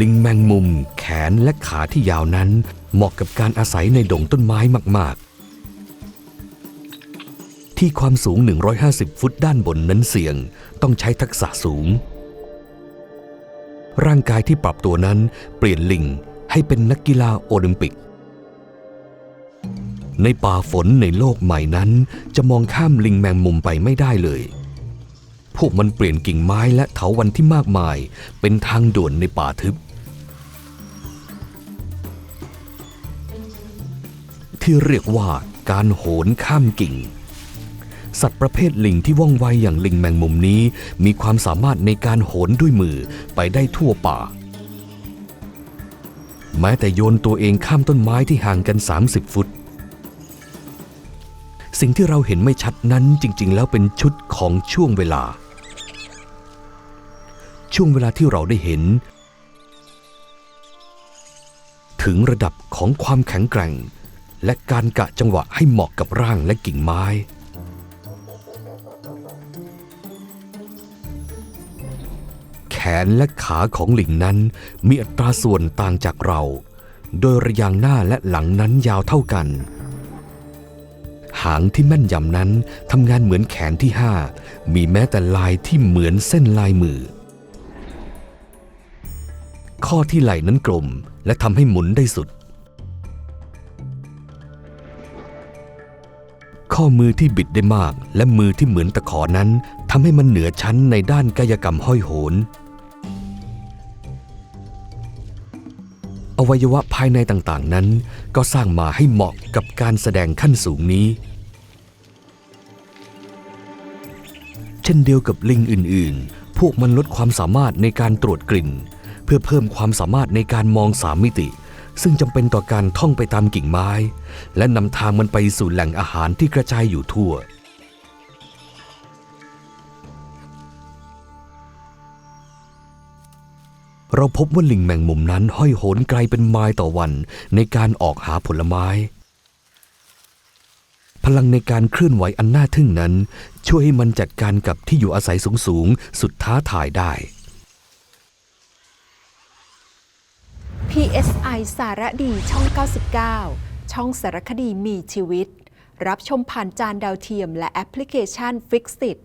ลิงแมงมุม แขนและขาที่ยาวนั้น เหมาะกับการอาศัยในดงต้นไม้มาก ๆ ที่ความสูง 150 ฟุตด้านบนนั้นเสี่ยง ต้องใช้ทักษะสูง ร่างกายที่ปรับตัวนั้นเปลี่ยนลิงให้เป็นนักกีฬาโอลิมปิก ในป่าฝนในโลกใหม่นั้น จะมองข้ามลิงแมงมุมไปไม่ได้เลย พวกมันเปลี่ยนกิ่งไม้และเถาวันที่มากมาย เป็นทางด่วนในป่าทึบ ที่เรียกว่าการโหนข้ามกิ่ง สัตว์ประเภทลิงที่ว่องไวอย่างลิงแมงมุมนี้ มีความสามารถในการโหนด้วยมือไปได้ทั่วป่า แม้แต่โยนตัวเองข้ามต้นไม้ที่ห่างกัน 30 ฟุตสิ่งที่เราเห็นไม่ชัดนั้นจริง ๆ แล้วเป็นชุดของช่วงเวลา ช่วงเวลาที่เราได้เห็น ถึงระดับของความแข็งแกร่ง และการกะจังหวะให้เหมาะกับร่างและกิ่งไม้แขนและขาของหลิงนั้นมีอัตราส่วนต่างจากเรา โดยระยางหน้าและหลังนั้นยาวเท่ากัน หางที่แม่นยำนั้นทำงานเหมือนแขนที่ห้ามีแม้แต่ลายที่เหมือนเส้นลายมือ ข้อที่ไหล่นั้นกลม และทำให้หมุนได้สุด ข้อมือที่บิดได้มาก และมือที่เหมือนตะขอนั้นทำให้มันเหนือชั้นในด้านกายกรรมห้อยโหน อวัยวะภายในต่างๆนั้น ก็สร้างมาให้เหมาะกับการแสดงขั้นสูงนี้ เช่นเดียวกับลิงอื่นๆ พวกมันลดความสามารถในการตรวจกลิ่น พื่อเพิ่มความสามารถในการมองสามมิติ ซึ่งจำเป็นต่อการท่องไปตามกิ่งไม้ และนำทางมันไปสู่แหล่งอาหารที่กระจายอยู่ทั่ว เราพบว่าลิงแมงมุมนั้นห้อยโหนไกลเป็นไมล์ต่อวันในการออกหาผลไม้พลังในการเคลื่อนไหวอันน่าทึ่งนั้น ช่วยให้มันจัดการกับที่อยู่อาศัยสูงๆ สุดท้าทายได้ PSI สารดีช่อง 99 ช่องสารคดีมีชีวิต รับชมผ่านจานดาวเทียมและแอปพลิเคชัน Fixit